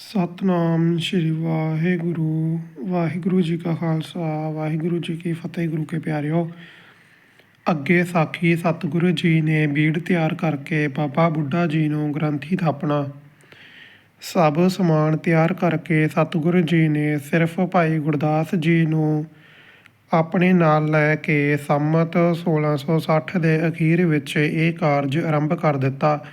ਸਤਨਾਮ ਸ਼੍ਰੀ ਵਾਹਿਗੁਰੂ ਵਾਹਿਗੁਰੂ ਜੀ ਕਾ ਖਾਲਸਾ, ਵਾਹਿਗੁਰੂ ਜੀ ਕੀ ਫਤਿਹ, ਗੁਰੂ ਕੇ ਪਿਆਰਿਓ। ਅੱਗੇ ਸਾਖੀ ਸਤਿਗੁਰੂ ਜੀ ਨੇ ਬੀੜ ਤਿਆਰ ਕਰਕੇ ਬਾਬਾ ਬੁੱਢਾ ਜੀ ਨੂੰ ਗ੍ਰੰਥੀ ਥਾਪਣਾ। ਸਭ ਸਮਾਨ ਤਿਆਰ ਕਰਕੇ ਸਤਿਗੁਰੂ ਜੀ ਨੇ ਸਿਰਫ ਭਾਈ ਗੁਰਦਾਸ ਜੀ ਨੂੰ ਆਪਣੇ ਨਾਲ ਲੈ ਕੇ ਸੰਮਤ 1660 ਦੇ ਅਖੀਰ ਵਿੱਚ ਇਹ ਕਾਰਜ ਆਰੰਭ ਕਰ ਦਿੱਤਾ।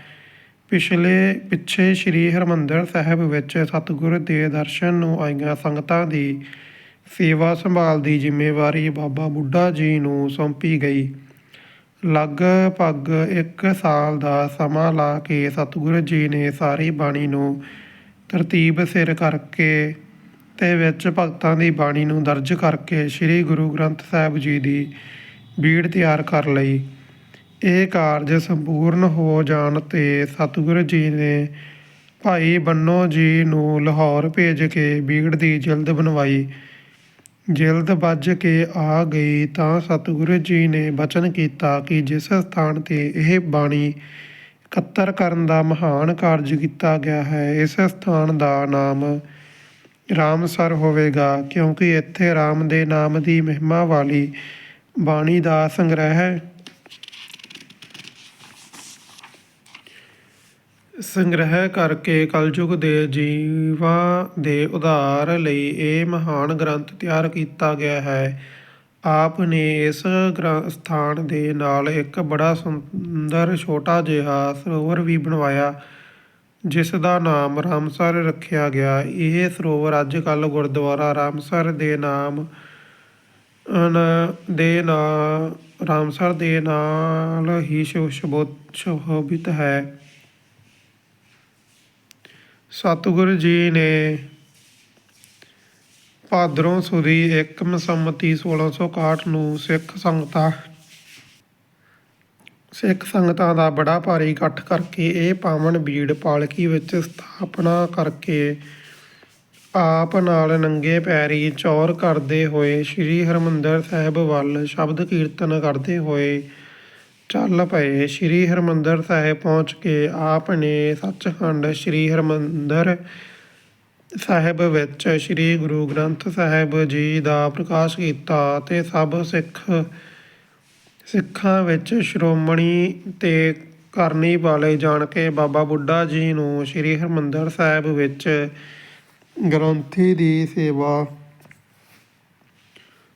ਪਿਛਲੇ ਪਿੱਛੇ ਸ੍ਰੀ ਹਰਮੰਦਰ ਸਾਹਿਬ ਵਿੱਚ ਸਤਿਗੁਰ ਦੇ ਦਰਸ਼ਨ ਨੂੰ ਆਈਆਂ ਸੰਗਤਾਂ ਦੀ ਸੇਵਾ ਸੰਭਾਲ ਦੀ ਜ਼ਿੰਮੇਵਾਰੀ ਬਾਬਾ ਬੁੱਢਾ ਜੀ ਨੂੰ ਸੌਂਪੀ ਗਈ। ਲਗਭਗ ਇੱਕ ਸਾਲ ਦਾ ਸਮਾਂ ਲਾ ਕੇ ਸਤਿਗੁਰ ਜੀ ਨੇ ਸਾਰੀ ਬਾਣੀ ਨੂੰ ਤਰਤੀਬ ਸਿਰ ਕਰਕੇ ਤੇ ਵਿੱਚ ਭਗਤਾਂ ਦੀ ਬਾਣੀ ਨੂੰ ਦਰਜ ਕਰਕੇ ਸ੍ਰੀ ਗੁਰੂ ਗ੍ਰੰਥ ਸਾਹਿਬ ਜੀ ਦੀ ਬੀੜ ਤਿਆਰ ਕਰ ਲਈ। ਇਹ ਕਾਰਜ ਸੰਪੂਰਨ ਹੋ ਜਾਣ ਤੇ ਸਤਿਗੁਰੂ ਜੀ ਨੇ ਭਾਈ ਬੰਨੋ ਜੀ ਨੂੰ ਲਾਹੌਰ ਭੇਜ ਕੇ ਬੀੜ ਦੀ ਜਿਲਦ ਬਣਵਾਈ। ਜਿਲਦ ਵੱਜ ਕੇ ਆ ਗਈ ਤਾਂ ਸਤਿਗੁਰੂ ਜੀ ਨੇ ਬਚਨ ਕੀਤਾ ਕਿ ਜਿਸ ਸਥਾਨ ਤੇ ਇਹ ਬਾਣੀ ਇਕੱਤਰ ਕਰਨ ਦਾ ਮਹਾਨ ਕਾਰਜ ਕੀਤਾ ਗਿਆ ਹੈ, ਇਸ ਸਥਾਨ ਦਾ ਨਾਮ ਰਾਮਸਰ ਹੋਵੇਗਾ, ਕਿਉਂਕਿ ਇੱਥੇ ਰਾਮ ਦੇ ਨਾਮ ਦੀ ਮਹਿਮਾ ਵਾਲੀ ਬਾਣੀ ਦਾ ਸੰਗ੍ਰਹਿ ਸੰਗ੍ਰਹਿ ਕਰਕੇ ਕਲਯੁਗ ਦੇ ਜੀਵਾਂ ਦੇ ਉਧਾਰ ਲਈ ਇਹ ਮਹਾਨ ਗ੍ਰੰਥ ਤਿਆਰ ਕੀਤਾ ਗਿਆ ਹੈ। ਆਪ ਨੇ ਇਸ ਗ੍ਰੰ- ਸਥਾਨ ਦੇ ਨਾਲ ਇੱਕ ਬੜਾ ਸੁੰਦਰ ਛੋਟਾ ਜਿਹਾ ਸਰੋਵਰ ਵੀ ਬਣਵਾਇਆ, ਜਿਸ ਦਾ ਨਾਮ ਰਾਮਸਰ ਰੱਖਿਆ ਗਿਆ। ਇਹ ਸਰੋਵਰ ਅੱਜ ਕੱਲ੍ਹ ਗੁਰਦੁਆਰਾ ਰਾਮਸਰ ਦੇ ਨਾਮ ਦੇ ਨਾਂ, ਰਾਮਸਰ ਦੇ ਨਾਲ ਹੀ ਸ਼ੋਭਿਤ ਹੈ। ਸਤਿਗੁਰੂ ਜੀ ਨੇ ਭਾਦਰੋਂ ਸੁਦੀ ਇੱਕ ਮਸੰਮਤੀ 1661 ਨੂੰ ਸਿੱਖ ਸੰਗਤਾਂ ਸਿੱਖ ਸੰਗਤਾਂ ਦਾ ਬੜਾ ਭਾਰੀ ਇਕੱਠ ਕਰਕੇ ਇਹ ਪਾਵਨ ਬੀੜ ਪਾਲਕੀ ਵਿੱਚ ਸਥਾਪਨਾ ਕਰਕੇ ਆਪ ਨਾਲ ਨੰਗੇ ਪੈਰੀ ਚੌਰ ਕਰਦੇ ਹੋਏ ਸ੍ਰੀ ਹਰਮੰਦਰ ਸਾਹਿਬ ਵੱਲ ਸ਼ਬਦ ਕੀਰਤਨ ਕਰਦੇ ਹੋਏ ਚੱਲ ਪਏ। ਸ੍ਰੀ ਹਰਮੰਦਰ ਸਾਹਿਬ ਪਹੁੰਚ ਕੇ ਆਪ ਨੇ ਸੱਚਖੰਡ ਸ੍ਰੀ ਹਰਮੰਦਰ ਸਾਹਿਬ ਵਿੱਚ ਸ੍ਰੀ ਗੁਰੂ ਗ੍ਰੰਥ ਸਾਹਿਬ ਜੀ ਦਾ ਪ੍ਰਕਾਸ਼ ਕੀਤਾ ਤੇ ਸਭ ਸਿੱਖ ਸਿੱਖਾਂ ਵਿੱਚ ਸ਼੍ਰੋਮਣੀ ਤੇ ਕਰਨੀ ਵਾਲੇ ਜਾਣ ਕੇ ਬਾਬਾ ਬੁੱਢਾ ਜੀ ਨੂੰ ਸ੍ਰੀ ਹਰਮੰਦਰ ਸਾਹਿਬ ਵਿੱਚ ਗ੍ਰੰਥੀ ਦੀ ਸੇਵਾ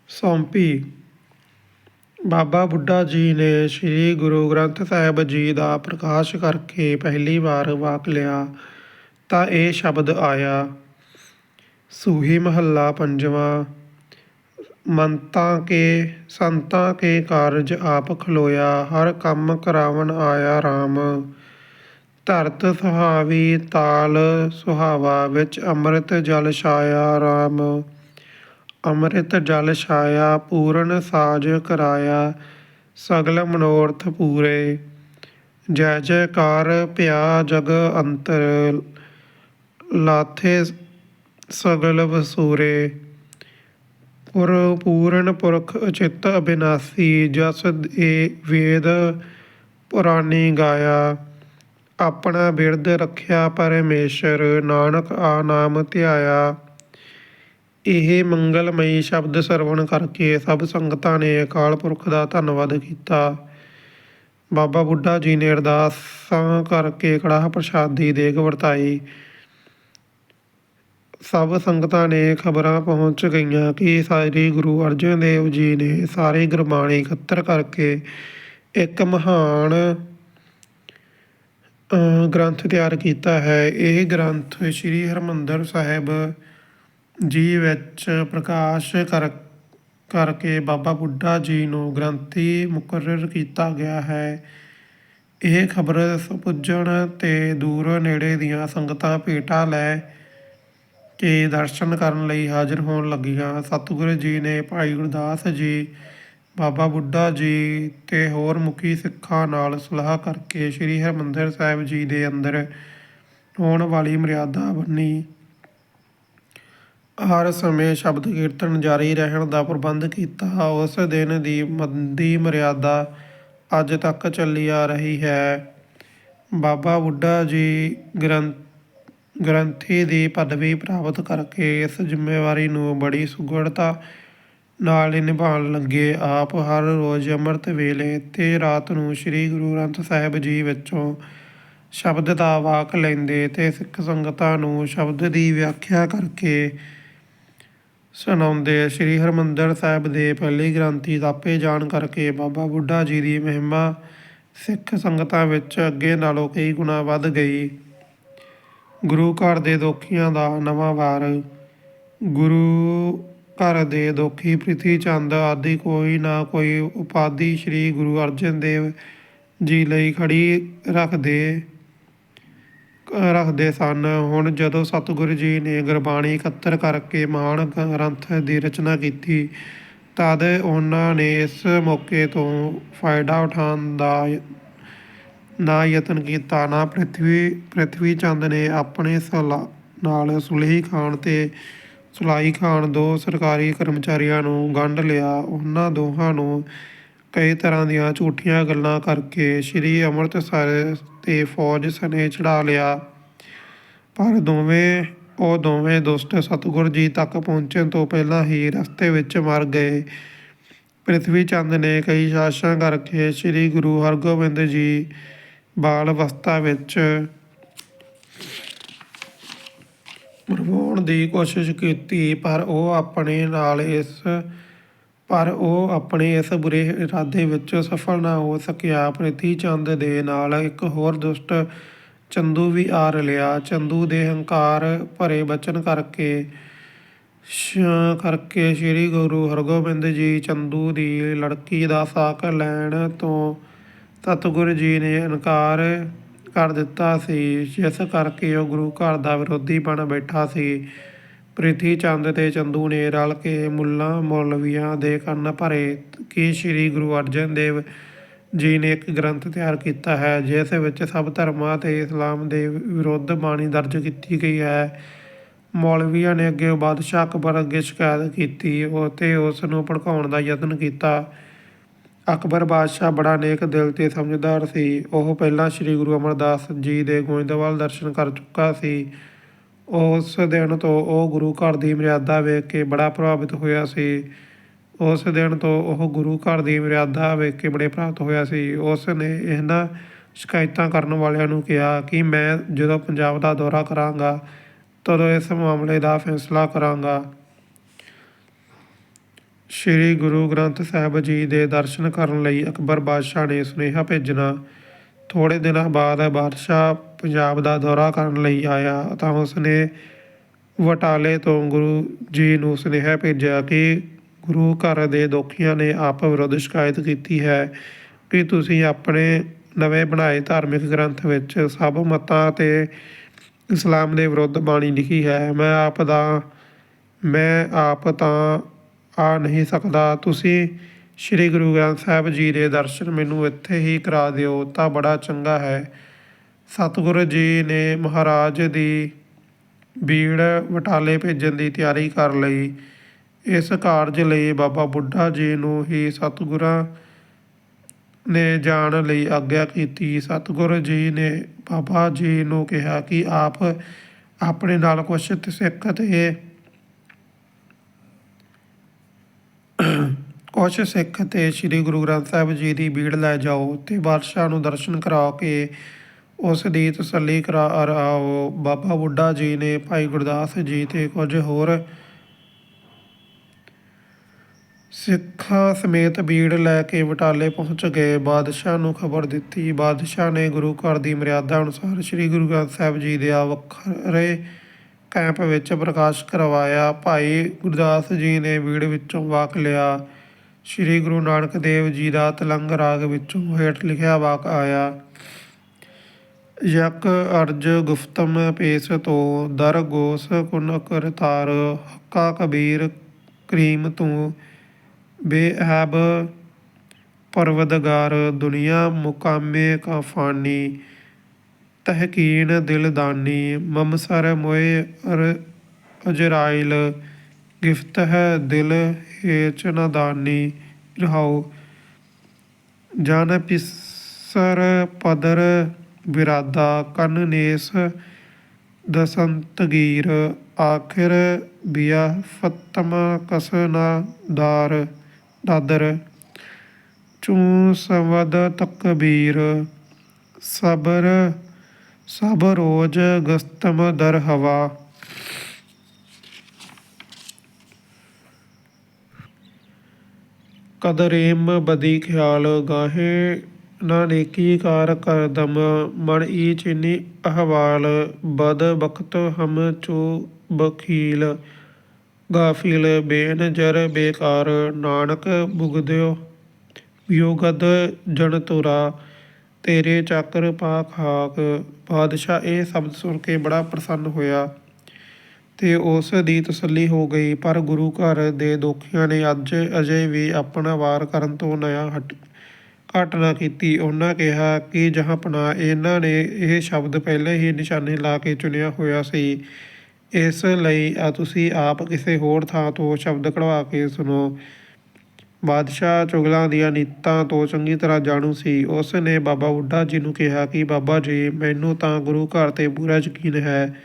ਸੌਂਪੀ। ਬਾਬਾ ਬੁੱਢਾ ਜੀ ਨੇ ਸ੍ਰੀ ਗੁਰੂ ਗ੍ਰੰਥ ਸਾਹਿਬ ਜੀ ਦਾ ਪ੍ਰਕਾਸ਼ ਕਰਕੇ ਪਹਿਲੀ ਵਾਰ ਵਾਕ ਲਿਆ, ਤਾਂ ਇਹ ਸ਼ਬਦ ਆਇਆ, ਸੂਹੀ ਮਹੱਲਾ ਪੰਜਵਾਂ, ਮੰਤਾਂ ਕੇ, ਸੰਤਾਂ ਕੇ ਕਾਰਜ ਆਪ ਖਲੋਇਆ, ਹਰ ਕੰਮ ਕਰਾਵਣ ਆਇਆ RAM ਧਰਤ ਸੁਹਾਵੀ ਤਾਲ ਸੁਹਾਵਾ ਵਿੱਚ ਅੰਮ੍ਰਿਤ ਜਲ ਛਾਇਆ RAM ਅੰਮ੍ਰਿਤ ਜਲ ਛਾਇਆ, ਪੂਰਨ ਸਾਜ ਕਰਾਇਆ, ਸਗਲ ਮਨੋਰਥ ਪੂਰੇ। ਜੈ ਜੈਕਾਰ ਪਿਆ ਜਗ ਅੰਤਰ, ਲਾਥੇ ਸਗਲ ਵਸੂਰੇ। ਪੁਰ ਪੂਰਨ ਪੁਰਖ ਅਚਿਤ ਅਬਿਨਾਸੀ, ਜਸ ਏ ਵੇਦ ਪੁਰਾਣੀ ਗਾਇਆ। ਆਪਣਾ ਬਿਰਧ ਰੱਖਿਆ ਪਰਮੇਸ਼ਰ, ਨਾਨਕ ਆ ਨਾਮ ਧਿਆਇਆ। ਇਹ ਮੰਗਲਮਈ ਸ਼ਬਦ ਸਰਵਣ ਕਰਕੇ ਸਭ ਸੰਗਤਾਂ ਨੇ ਅਕਾਲ ਪੁਰਖ ਦਾ ਧੰਨਵਾਦ ਕੀਤਾ। ਬਾਬਾ ਬੁੱਢਾ ਜੀ ਨੇ ਅਰਦਾਸਾਂ ਕਰਕੇ ਕੜਾਹ ਪ੍ਰਸ਼ਾਦ ਦੀ ਦੇਗ ਵਰਤਾਈ। ਸਭ ਸੰਗਤਾਂ ਨੇ ਖਬਰਾਂ ਪਹੁੰਚ ਗਈਆਂ ਕਿ ਸ੍ਰੀ ਗੁਰੂ ਅਰਜਨ ਦੇਵ ਜੀ ਨੇ ਸਾਰੇ ਗੁਰਬਾਣੀ ਇਕੱਤਰ ਕਰਕੇ ਇੱਕ ਮਹਾਨ ਗ੍ਰੰਥ ਤਿਆਰ ਕੀਤਾ ਹੈ। ਇਹ ਗ੍ਰੰਥ ਸ੍ਰੀ ਹਰਮੰਦਰ ਸਾਹਿਬ ਜੀ ਵਿੱਚ ਪ੍ਰਕਾਸ਼ ਕਰ, ਕਰਕੇ ਬਾਬਾ ਬੁੱਢਾ ਜੀ ਨੂੰ ਗ੍ਰੰਥੀ ਮੁਕਰਰ ਕੀਤਾ ਗਿਆ ਹੈ। ਇਹ ਖਬਰ ਪੁੱਜਣ ਤੇ ਦੂਰ ਨੇੜੇ ਦੀਆਂ ਸੰਗਤਾਂ ਭੇਟਾ ਲੈ ਕੇ ਦਰਸ਼ਨ ਕਰਨ ਲਈ ਹਾਜ਼ਰ ਹੋਣ ਲੱਗੀਆਂ। ਸਤਿਗੁਰੂ ਜੀ ਨੇ ਭਾਈ ਗੁਰਦਾਸ ਜੀ, ਬਾਬਾ ਬੁੱਢਾ ਜੀ ਤੇ ਹੋਰ ਮੁਖੀ ਸਿੱਖਾਂ ਨਾਲ ਸਲਾਹ ਕਰਕੇ ਸ੍ਰੀ ਹਰਿਮੰਦਰ ਸਾਹਿਬ ਜੀ ਦੇ ਅੰਦਰ ਹੋਣ ਵਾਲੀ ਮਰਿਆਦਾ ਬੰਨੀ। ਹਰ ਸਮੇਂ ਸ਼ਬਦ ਕੀਰਤਨ ਜਾਰੀ ਰਹਿਣ ਦਾ ਪ੍ਰਬੰਧ ਕੀਤਾ। ਉਸ ਦਿਨ ਦੀ ਮੰਦੀ ਮਰਿਆਦਾ ਅੱਜ ਤੱਕ ਚੱਲੀ ਆ ਰਹੀ ਹੈ। ਬਾਬਾ ਬੁੱਢਾ ਜੀ ਗ੍ਰੰਥ ਗ੍ਰੰਥੀ ਦੀ ਪਦਵੀ ਪ੍ਰਾਪਤ ਕਰਕੇ ਇਸ ਜ਼ਿੰਮੇਵਾਰੀ ਨੂੰ ਬੜੀ ਸੁਗੜਤਾ ਨਾਲ ਨਿਭਾਉਣ ਲੱਗੇ। ਆਪ ਹਰ ਰੋਜ਼ ਅੰਮ੍ਰਿਤ ਵੇਲੇ ਤੇ ਰਾਤ ਨੂੰ ਸ੍ਰੀ ਗੁਰੂ ਗ੍ਰੰਥ ਸਾਹਿਬ ਜੀ ਵਿੱਚੋਂ ਸ਼ਬਦ ਦਾ ਵਾਕ ਲੈਂਦੇ ਤੇ ਸਿੱਖ ਸੰਗਤਾਂ ਨੂੰ ਸ਼ਬਦ ਦੀ ਵਿਆਖਿਆ ਕਰਕੇ ਸੁਣਾਉਂਦੇ ਸ੍ਰੀ ਹਰਮੰਦਰ ਸਾਹਿਬ ਦੇ ਪਹਿਲੀ ਗ੍ਰੰਥੀ ਦਾਪੇ ਜਾਣ ਕਰਕੇ ਬਾਬਾ ਬੁੱਢਾ ਜੀ ਦੀ ਮਹਿਮਾ ਸਿੱਖ ਸੰਗਤਾਂ ਵਿੱਚ ਅੱਗੇ ਨਾਲੋਂ ਕਈ ਗੁਣਾ ਵੱਧ ਗਈ। ਗੁਰੂ ਘਰ ਦੇ ਦੋਖੀਆਂ ਦਾ ਨਵਾਂ ਵਾਰ, ਗੁਰੂ ਘਰ ਦੇ ਦੋਖੀ ਪ੍ਰਿਥੀ ਚੰਦ ਆਦਿ ਕੋਈ ਨਾ ਕੋਈ ਉਪਾਧੀ ਸ੍ਰੀ ਗੁਰੂ ਅਰਜਨ ਦੇਵ ਜੀ ਲਈ ਖੜੀ ਰੱਖਦੇ ਰੱਖਦੇ ਸਨ। ਹੁਣ ਜਦੋਂ ਸਤਿਗੁਰੂ ਜੀ ਨੇ ਗੁਰਬਾਣੀ ਇਕੱਤਰ ਕਰਕੇ ਮਹਾਨ ਗ੍ਰੰਥ ਦੀ ਰਚਨਾ ਕੀਤੀ, ਤਦ ਉਹਨਾਂ ਨੇ ਇਸ ਮੌਕੇ ਤੋਂ ਫਾਇਦਾ ਉਠਾਉਣ ਦਾ ਨਾ ਯਤਨ ਕੀਤਾ, ਨਾ ਪ੍ਰਿਥਵੀ ਪ੍ਰਿਥਵੀ ਚੰਦ ਨੇ ਆਪਣੇ ਸਲਾ, ਨਾਲ ਸੁਲੇਹੀ ਖਾਨ ਤੇ ਸੁਲਾਈ ਖਾਨ ਦੋ ਸਰਕਾਰੀ ਕਰਮਚਾਰੀਆਂ ਨੂੰ ਗੰਢ ਲਿਆ। ਉਹਨਾਂ ਦੋਹਾਂ ਨੂੰ ਕਈ ਤਰ੍ਹਾਂ ਦੀਆਂ ਝੂਠੀਆਂ ਗੱਲਾਂ ਕਰਕੇ ਸ੍ਰੀ ਅੰਮ੍ਰਿਤਸਰ ਤੇ ਫੌਜ ਸਨੇ ਚੜਾ ਲਿਆ। ਪਰ ਦੋਵੇਂ, ਉਹ ਦੋਵੇਂ ਦੋਸਤ ਸਤਿਗੁਰ ਜੀ ਤੱਕ ਪਹੁੰਚਣ ਤੋਂ ਪਹਿਲਾਂ ਹੀ ਰਸਤੇ ਵਿੱਚ ਮਰ ਗਏ। ਪ੍ਰਿਥਵੀ ਚੰਦ ਨੇ ਕਈ ਸਾਸ਼ਾਂ ਕਰਕੇ ਸ੍ਰੀ ਗੁਰੂ ਹਰਗੋਬਿੰਦ ਜੀ ਬਾਲ ਅਵਸਥਾ ਵਿੱਚ ਮਰਵਾਉਣ ਦੀ ਕੋਸ਼ਿਸ਼ ਕੀਤੀ, ਪਰ ਉਹ ਆਪਣੇ ਨਾਲ ਇਸ ਪਰ ਉਹ ਆਪਣੇ ਇਸ ਬੁਰੇ ਇਰਾਦੇ ਵਿੱਚ ਸਫਲ ਨਾ ਹੋ ਸਕਿਆ। ਪ੍ਰਿਥੀ ਚੰਦ ਦੇ ਨਾਲ ਇੱਕ ਹੋਰ ਦੁਸ਼ਟ ਚੰਦੂ ਵੀ ਆ ਰਲਿਆ ਚੰਦੂ ਦੇ ਹੰਕਾਰ ਭਰੇ ਬਚਨ ਕਰਕੇ ਕਰਕੇ ਸ੍ਰੀ ਗੁਰੂ ਹਰਗੋਬਿੰਦ ਜੀ ਚੰਦੂ ਦੀ ਲੜਕੀ ਦਾ ਸਾਕ ਲੈਣ ਤੋਂ ਸਤਿਗੁਰੂ ਜੀ ਨੇ ਇਨਕਾਰ ਕਰ ਦਿੱਤਾ ਸੀ। ਜਿਸ ਕਰਕੇ ਉਹ ਗੁਰੂ ਘਰ ਦਾ ਵਿਰੋਧੀ ਬਣ ਬੈਠਾ ਸੀ। ਪ੍ਰਿਥੀ ਚੰਦ ਤੇ ਚੰਦੂ ਨੇ ਰਲ ਕੇ ਮੁੱਲਾ ਮੌਲਵੀਆਂ ਦੇ ਕੰਨ ਭਰੇ ਕਿ ਸ੍ਰੀ ਗੁਰੂ ਅਰਜਨ ਦੇਵ ਜੀ ਨੇ ਇੱਕ ਗ੍ਰੰਥ ਤਿਆਰ ਕੀਤਾ ਹੈ, ਜਿਸ ਵਿੱਚ ਸਭ ਧਰਮਾਂ ਤੇ ਇਸਲਾਮ ਦੇ ਵਿਰੁੱਧ ਬਾਣੀ ਦਰਜ ਕੀਤੀ ਗਈ ਹੈ। ਮੌਲਵੀਆਂ ਨੇ ਅੱਗੇ ਬਾਦਸ਼ਾਹ ਅਕਬਰ ਅੱਗੇ ਸ਼ਿਕਾਇਤ ਕੀਤੀ ਅਤੇ ਉਸ ਨੂੰ ਭੜਕਾਉਣ ਦਾ ਯਤਨ ਕੀਤਾ। ਅਕਬਰ ਬਾਦਸ਼ਾਹ ਬੜਾ ਨੇਕ ਦਿਲ ਤੇ ਸਮਝਦਾਰ ਸੀ। ਉਹ ਪਹਿਲਾਂ ਸ੍ਰੀ ਗੁਰੂ ਅਮਰਦਾਸ ਜੀ ਦੇ ਗੋਇੰਦਵਾਲ ਦਰਸ਼ਨ ਕਰ ਚੁੱਕਾ ਸੀ। ਉਸ ਦਿਨ ਤੋਂ ਉਹ ਗੁਰੂ ਘਰ ਦੀ ਮਰਿਆਦਾ ਵੇਖ ਕੇ ਬੜਾ ਪ੍ਰਭਾਵਿਤ ਹੋਇਆ ਸੀ। ਉਸ ਦਿਨ ਤੋਂ ਉਹ ਗੁਰੂ ਘਰ ਦੀ ਮਰਿਆਦਾ ਵੇਖ ਕੇ ਬੜੇ ਪ੍ਰਭਾਵਿਤ ਹੋਇਆ ਸੀ। ਉਸ ਨੇ ਇਹਨਾਂ ਸ਼ਿਕਾਇਤਾਂ ਕਰਨ ਵਾਲਿਆਂ ਨੂੰ ਕਿਹਾ ਕਿ ਮੈਂ ਜਦੋਂ ਪੰਜਾਬ ਦਾ ਦੌਰਾ ਕਰਾਂਗਾ, ਤਦੋਂ ਇਸ ਮਾਮਲੇ ਦਾ ਫੈਸਲਾ ਕਰਾਂਗਾ। ਸ੍ਰੀ ਗੁਰੂ ਗ੍ਰੰਥ ਸਾਹਿਬ ਜੀ ਦੇ ਦਰਸ਼ਨ ਕਰਨ ਲਈ ਅਕਬਰ ਬਾਦਸ਼ਾਹ ਨੇ ਸੁਨੇਹਾ ਭੇਜਣਾ। ਥੋੜੇ ਦਿਨਾਂ ਬਾਅਦ ਬਾਦਸ਼ਾਹ ਪੰਜਾਬ ਦਾ ਦੌਰਾ ਕਰਨ ਲਈ ਆਇਆ ਤਾਂ ਉਸਨੇ ਵਟਾਲੇ ਤੋਂ ਗੁਰੂ ਜੀ ਨੂੰ ਸੁਨੇਹਾ ਭੇਜਿਆ ਕਿ ਗੁਰੂ ਘਰ ਦੇ ਦੋਖੀਆਂ ਨੇ ਆਪ ਵਿਰੁੱਧ ਸ਼ਿਕਾਇਤ ਕੀਤੀ ਹੈ ਕਿ ਤੁਸੀਂ ਆਪਣੇ ਨਵੇਂ ਬਣਾਏ ਧਾਰਮਿਕ ਗ੍ਰੰਥ ਵਿੱਚ ਸਭ ਮਤਾਂ ਤੇ ਇਸਲਾਮ ਦੇ ਵਿਰੁੱਧ ਬਾਣੀ ਲਿਖੀ ਹੈ। ਮੈਂ ਆਪ ਦਾ, ਮੈਂ ਆਪ ਤਾਂ ਆ ਨਹੀਂ ਸਕਦਾ। ਤੁਸੀਂ ਸ੍ਰੀ ਗੁਰੂ ਗ੍ਰੰਥ ਸਾਹਿਬ ਜੀ ਦੇ ਦਰਸ਼ਨ ਮੈਨੂੰ ਇੱਥੇ ਹੀ ਕਰਾ ਦਿਓ, ਤਾਂ ਬੜਾ ਚੰਗਾ ਹੈ। ਸਤਿਗੁਰੂ ਜੀ ਨੇ ਮਹਾਰਾਜ ਦੀ ਬੀੜ ਵਟਾਲੇ ਭੇਜਣ ਦੀ ਤਿਆਰੀ ਕਰ ਲਈ। ਇਸ ਕਾਰਜ ਲਈ ਬਾਬਾ ਬੁੱਢਾ ਜੀ ਨੂੰ ਹੀ ਸਤਿਗੁਰਾਂ ਨੇ ਜਾਣ ਲਈ ਆਗਿਆ ਕੀਤੀ। ਸਤਿਗੁਰੂ ਜੀ ਨੇ ਬਾਬਾ ਜੀ ਨੂੰ ਕਿਹਾ ਕਿ ਆਪ ਆਪਣੇ ਨਾਲ ਕੁਛ ਸਿੱਖ ਤੇ ਕੁਛ ਸਿੱਖ ਤੇ ਸ੍ਰੀ ਗੁਰੂ ਗ੍ਰੰਥ ਸਾਹਿਬ ਜੀ ਦੀ ਬੀੜ ਲੈ ਜਾਓ ਤੇ ਬਾਦਸ਼ਾਹ ਨੂੰ ਦਰਸ਼ਨ ਕਰਾ ਕੇ ਉਸ ਦੀ ਤਸੱਲੀ ਕਰਾ ਆਓ। ਬਾਬਾ ਬੁੱਢਾ ਜੀ ਨੇ ਭਾਈ ਗੁਰਦਾਸ ਜੀ ਤੇ ਕੁਝ ਹੋਰ ਸਿੱਖਾਂ ਸਮੇਤ ਬੀੜ ਲੈ ਕੇ ਬਟਾਲੇ ਪਹੁੰਚ ਗਏ। ਬਾਦਸ਼ਾਹ ਨੂੰ ਖਬਰ ਦਿੱਤੀ। ਬਾਦਸ਼ਾਹ ਨੇ ਗੁਰੂ ਘਰ ਦੀ ਮਰਿਆਦਾ ਅਨੁਸਾਰ ਸ੍ਰੀ ਗੁਰੂ ਗ੍ਰੰਥ ਸਾਹਿਬ ਜੀ ਦੇ ਆ ਵੱਖਰੇ ਕੈਂਪ ਵਿੱਚ ਪ੍ਰਕਾਸ਼ ਕਰਵਾਇਆ। ਭਾਈ ਗੁਰਦਾਸ ਜੀ ਨੇ ਬੀੜ ਵਿੱਚੋਂ ਵਾਕ ਲਿਆ। ਸ੍ਰੀ ਗੁਰੂ ਨਾਨਕ ਦੇਵ ਜੀ ਦਾ ਤਲੰਗ ਰਾਗ ਵਿੱਚੋਂ ਹੇਠ ਲਿਖਿਆ ਵਾਕ ਆਇਆ, ਯਕ ਅਰਜ ਗੁਫਤਮ ਪੇਸ ਤੋ, ਦਰ ਗੋਸ ਕੁਨ ਕਰਤਾਰ ਹੱਕਾ ਕਬੀਰ ਕਰੀਮ ਤੂੰ ਬੇਅਬ ਪਰਵਦਗਾਰ, ਦੁਨੀਆ ਮੁਕਾਮੇ ਕਾ ਫਾਨੀ, ਤਹਕੀਨ ਦਿਲਦਾਨੀ ਮਮਸਰ ਮੋਏ ਅਰ ਅਜਰਾਇਲ ਗਿਫਤ ਹੈ ਦਿਲ, ਹੇਚ ਨਦਾਨੀ ਰਹਾਉ ਜਨ ਪਿਸਰ ਪਦਰ ਵਿਰਾਦਾ, ਕੰਨ ਨੇਸ ਦਸੰਤਗੀਰ ਆਖਿਰ ਬਿਆ ਫਤਮ ਕਸਨਾ ਦਾਰ ਦਾਦਰ। ਚੂੰ ਸਵਦ ਤਕਬੀਰ, ਸਬਰ, ਸਭ ਰੋਜ ਗਸਤਮ ਦਰ ਹਵਾ। ਕਦਰੇਮ ਬਦੀ ਖਿਆਲ ਗਾਹੇ, ਨਾ ਨੇਕੀ ਕਾਰ ਕਰਦਮ, ਮਨ ਈ ਚਿਨੀ ਅਹਵਾਲ, ਬਦ ਬਖਤ ਹਮ ਚੋ ਬਖੀਲ। ਗਾਫਿਲ ਬੇਨ ਜਰ ਬੇਕਾਰ, ਨਾਨਕ ਭੁਗਦਿਓ ਯੋਗਦ ਜਨ ਤੁਰਾ। ਤੇਰੇ ਚੱਕਰ ਪਾ ਖਾਕ ਬਾਦਸ਼ਾਹ ਇਹ ਸ਼ਬਦ ਸੁਣ ਕੇ ਬੜਾ ਪ੍ਰਸੰਨ ਹੋਇਆ। ਤੇ ਉਸ ਦੀ ਤਸੱਲੀ ਹੋ ਗਈ, ਪਰ ਗੁਰੂ ਘਰ ਦੇ ਦੋਖੀਆਂ ਨੇ ਅੱਜ ਅਜੇ ਵੀ ਆਪਣਾ ਵਾਰ ਕਰਨ ਤੋਂ ਨਿਆ ਹਟ ਘਟਨਾ ਕੀਤੀ। ਉਹਨਾਂ ਕਿਹਾ ਕਿ ਜਹਾਂਪਨਾ ਇਹਨਾਂ ਨੇ ਇਹ ਸ਼ਬਦ ਪਹਿਲੇ ਹੀ ਨਿਸ਼ਾਨੇ ਲਾ ਕੇ ਚੁਣਿਆ ਹੋਇਆ ਸੀ। ਇਸ ਲਈ ਆ ਤੁਸੀਂ ਆਪ ਕਿਸੇ ਹੋਰ ਥਾਂ ਤੋਂ ਸ਼ਬਦ ਕਢਵਾ ਕੇ ਸੁਣੋ। ਬਾਦਸ਼ਾਹ ਚੁਗਲਾਂ ਦੀਆਂ ਨੀਤਾਂ ਤੋਂ ਚੰਗੀ ਤਰ੍ਹਾਂ ਜਾਣੂ ਸੀ। ਉਸ ਨੇ ਬਾਬਾ ਬੁੱਢਾ ਜੀ ਨੂੰ ਕਿਹਾ ਕਿ, ਬਾਬਾ ਜੀ, ਮੈਨੂੰ ਤਾਂ ਗੁਰੂ ਘਰ ਤੇ ਪੂਰਾ ਯਕੀਨ ਹੈ।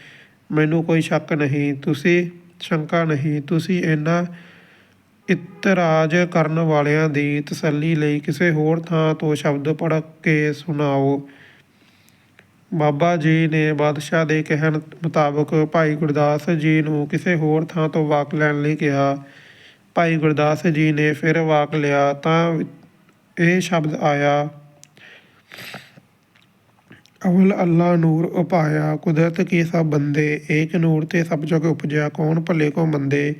ਮੈਨੂੰ ਕੋਈ ਸ਼ੱਕ ਨਹੀਂ, ਤੁਸੀਂ ਸ਼ੰਕਾ ਨਹੀਂ। ਤੁਸੀਂ ਇਹਨਾਂ ਇਤਰਾਜ਼ ਕਰਨ ਵਾਲਿਆਂ ਦੀ ਤਸੱਲੀ ਲਈ ਕਿਸੇ ਹੋਰ ਥਾਂ ਤੋਂ ਸ਼ਬਦ ਪੜ੍ਹ ਕੇ ਸੁਣਾਓ। ਬਾਬਾ ਜੀ ਨੇ ਬਾਦਸ਼ਾਹ ਦੇ ਕਹਿਣ ਮੁਤਾਬਕ ਭਾਈ ਗੁਰਦਾਸ ਜੀ ਨੂੰ ਕਿਸੇ ਹੋਰ ਥਾਂ ਤੋਂ ਵਾਕ ਲੈਣ ਲਈ ਕਿਹਾ। ਭਾਈ ਗੁਰਦਾਸ ਜੀ ਨੇ ਫਿਰ ਵਾਕ ਲਿਆ ਤਾਂ ਇਹ ਸ਼ਬਦ ਆਇਆ। ਅਵਲ ਅੱਲਾ ਨੂਰ ਉਪਾਇਆ? ਕੁਦਰਤ ਕੀ ਸਭ ਬੰਦੇ? ਏਕ ਨੂਰ ਤੇ ਸਭ ਜਗ ਉਪਜਿਆ। ਕੌਣ ਭਲੇ ਕੋ ਮੰਦੇ?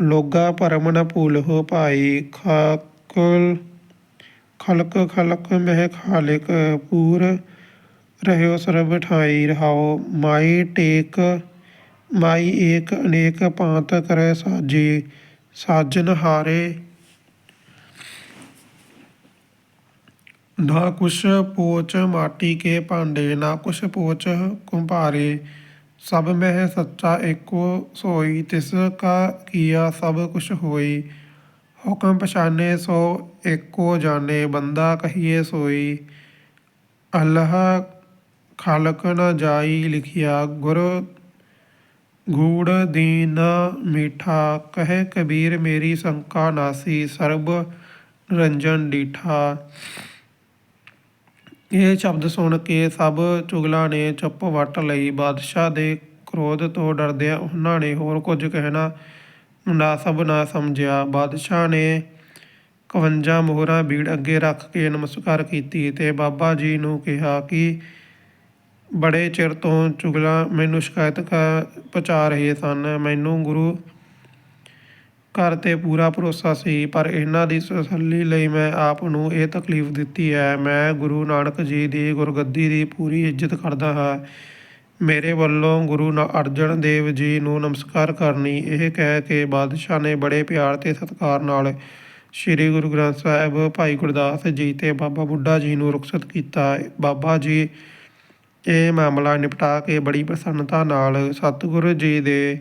ਲੋਗਾ ਭਰਮ ਨ ਭੂਲ ਹੋ ਭਾਈ। ਖਾਕਲ, ਖਲਕ ਖਲਕ ਮਹਿ ਖਾਲਿਕ। ਪੂਰ ਰਹਿਓ ਸਰਬ ਠਾਈ ਰਹਾਓ। ਮਾਈ ਟੇਕ, ਮਾਈ ਏਕ ਅਨੇਕ ਭਾਂਤ ਕਰੈ ਸਾਜੀ। ਸਾਜਨ ਹਾਰੇ ਨਾ ਕੁਛ ਪੋਚ ਮਾਟੀ ਕੇ ਭਾਂਡੇ, ਨਾ ਕੁਛ ਪੋਚ ਕੁੰਭਾਰੇ। ਸਭ ਮਹਿ ਸੱਚਾ ਏਕੋ ਸੋਈ, ਤਿਸ ਕਾ ਕੀਆ ਸਭ ਕੁਛ ਹੋਈ। ਹੁਕਮ ਪਛਾਨੇ ਸੋ ਏਕੋ ਜਾਣੇ, ਬੰਦਾ ਕਹੀਏ ਸੋਈ। ਅੱਲਾਹ ਖਾਲਕ ਨ ਜਾਈ ਲਿਖਿਆ, ਗੁਰ ਗੂੜ ਦੀਨ ਮੀਠਾ। ਕਹੇ ਕਬੀਰ ਮੇਰੀ ਸੰਕਾ ਨਾਸੀ, ਸਰਬ ਰੰਜਨ ਡੀਠਾ। ਇਹ ਸ਼ਬਦ ਸੁਣ ਕੇ ਸਭ ਚੁਗਲਾਂ ਨੇ ਚੁੱਪ ਵੱਟ ਲਈ। ਬਾਦਸ਼ਾਹ ਦੇ ਕ੍ਰੋਧ ਤੋਂ ਡਰਦਿਆਂ ਉਹਨਾਂ ਨੇ ਹੋਰ ਕੁਝ ਕਹਿਣਾ ਮੁਨਾਸਬ ਨਾ ਸਮਝਿਆ। ਬਾਦਸ਼ਾਹ ਨੇ 51 ਮੋਹਰਾਂ ਬੀੜ ਅੱਗੇ ਰੱਖ ਕੇ ਨਮਸਕਾਰ ਕੀਤੀ ਤੇ ਬਾਬਾ ਜੀ ਨੂੰ ਕਿਹਾ ਕਿ ਬੜੇ ਚਿਰ ਤੋਂ ਚੁਗਲਾਂ ਮੈਨੂੰ ਸ਼ਿਕਾਇਤ ਕ- ਪਹੁੰਚਾ ਰਹੇ ਸਨ। ਮੈਨੂੰ ਗੁਰੂ ਘਰ ਤੇ ਪੂਰਾ ਭਰੋਸਾ ਸੀ, ਪਰ ਇਹਨਾਂ ਦੀ ਤਸੱਲੀ ਲਈ ਮੈਂ ਆਪ ਨੂੰ ਇਹ ਤਕਲੀਫ ਦਿੱਤੀ ਹੈ। ਮੈਂ ਗੁਰੂ ਨਾਨਕ ਜੀ ਦੀ ਗੁਰਗੱਦੀ ਦੀ ਪੂਰੀ ਇੱਜ਼ਤ ਕਰਦਾ ਹਾਂ। ਮੇਰੇ ਵੱਲੋਂ ਗੁਰੂ ਅਰਜਨ ਦੇਵ ਜੀ ਨੂੰ ਨਮਸਕਾਰ ਕਰਨੀ, ਇਹ ਕਹਿ ਕੇ ਬਾਦਸ਼ਾਹ ਨੇ ਬੜੇ ਪਿਆਰ ਤੇ ਸਤਿਕਾਰ ਨਾਲ ਸ੍ਰੀ ਗੁਰੂ ਗ੍ਰੰਥ ਸਾਹਿਬ, ਭਾਈ ਗੁਰਦਾਸ ਜੀ ਤੇ ਬਾਬਾ ਬੁੱਢਾ ਜੀ ਨੂੰ ਰੁਖਸਤ ਕੀਤਾ। ਬਾਬਾ ਜੀ ਇਹ ਮਾਮਲਾ ਨਿਪਟਾ ਕੇ ਬੜੀ ਪ੍ਰਸੰਨਤਾ ਨਾਲ ਸਤਿਗੁਰੂ ਜੀ ਦੇ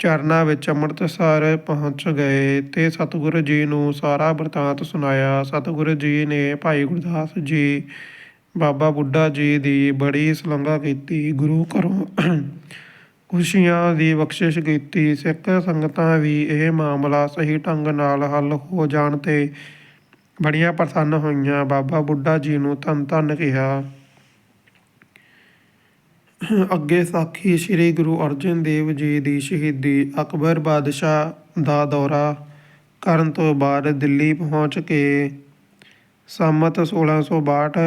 ਚਰਨਾਂ ਵਿੱਚ ਅੰਮ੍ਰਿਤਸਰ ਪਹੁੰਚ ਗਏ ਤੇ ਸਤਿਗੁਰੂ ਜੀ ਨੂੰ ਸਾਰਾ ਬਿਰਤਾਂਤ ਸੁਣਾਇਆ। ਸਤਿਗੁਰੂ ਜੀ ਨੇ ਭਾਈ ਗੁਰਦਾਸ ਜੀ, ਬਾਬਾ ਬੁੱਢਾ ਜੀ ਦੀ ਬੜੀ ਸ਼ਲਾਘਾ ਕੀਤੀ, ਗੁਰੂ ਘਰੋਂ ਖੁਸ਼ੀਆਂ ਦੀ ਬਖਸ਼ਿਸ਼ ਕੀਤੀ। ਸਿੱਖ ਸੰਗਤਾਂ ਵੀ ਇਹ ਮਾਮਲਾ ਸਹੀ ਢੰਗ ਨਾਲ ਹੱਲ ਹੋ ਜਾਣ ਤੇ ਬੜੀਆਂ ਪ੍ਰਸੰਨ ਹੋਈਆਂ। ਬਾਬਾ ਬੁੱਢਾ ਜੀ ਨੂੰ ਧੰਨ ਧੰਨ ਕਿਹਾ। ਅੱਗੇ ਸਾਖੀ ਸ੍ਰੀ ਗੁਰੂ ਅਰਜਨ ਦੇਵ ਜੀ ਦੀ ਸ਼ਹੀਦੀ ਅਕਬਰ ਬਾਦਸ਼ਾਹ ਦਾ ਦੌਰਾ ਕਰਨ ਤੋਂ ਬਾਅਦ ਦਿੱਲੀ ਪਹੁੰਚ ਕੇ ਸੰਮਤ 1662